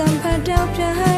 sampai dapat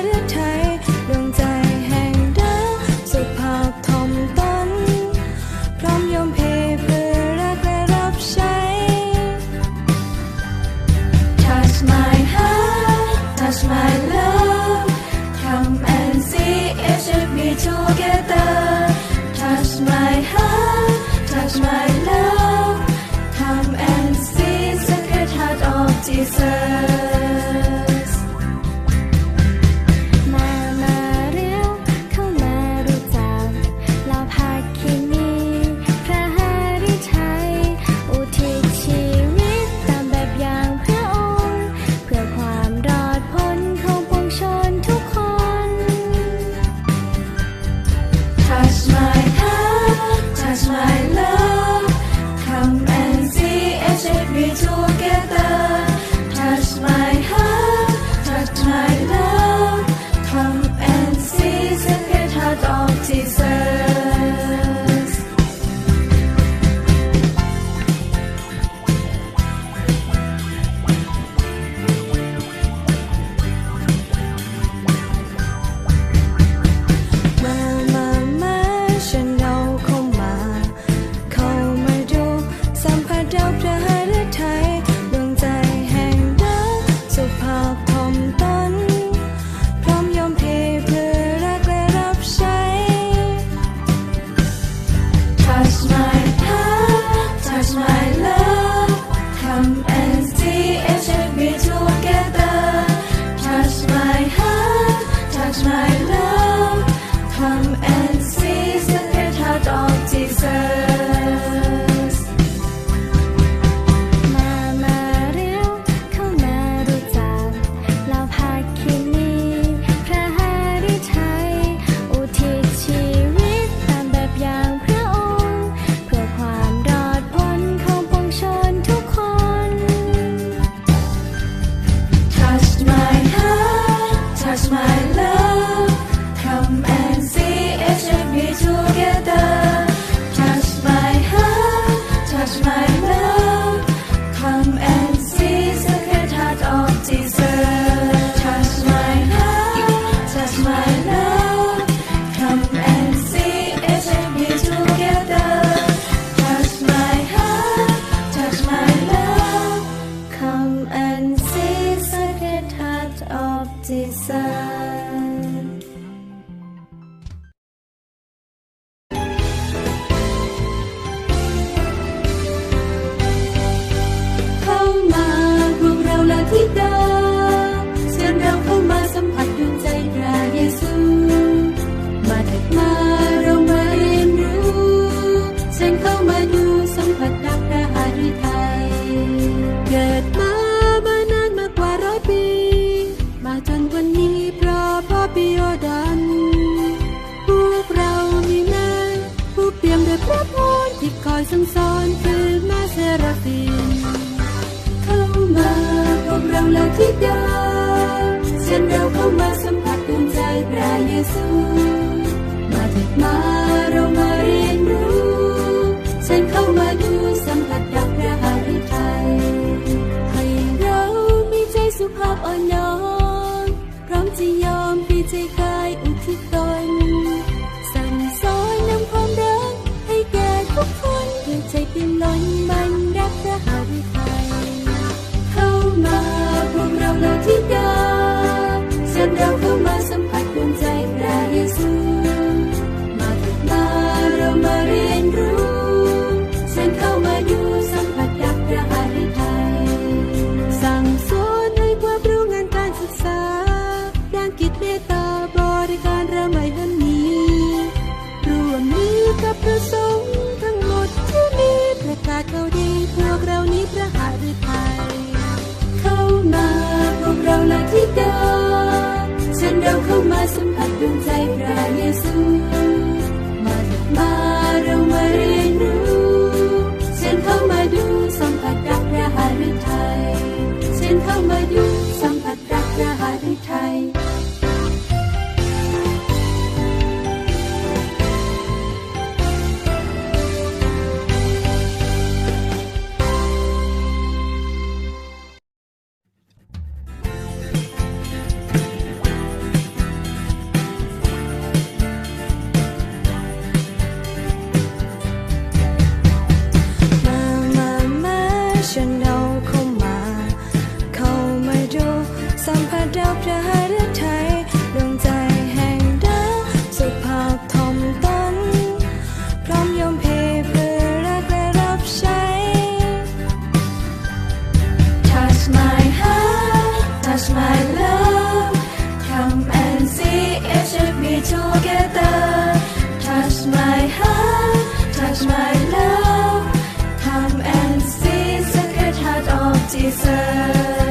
is. ดาเชิญเราเข้ามาสัมผัสดวงใจพระเยซู มาถึงมาเรามาเรียนรู้ฉันเข้ามาดูสัมผัสดับพระหฤทัยให้เรามีใจสุภาพอ่อนน้อมพร้อมจะยอม ไทย Come and see it should get there. Touch my heart, touch my love. Come and see the secret heart of Jesus.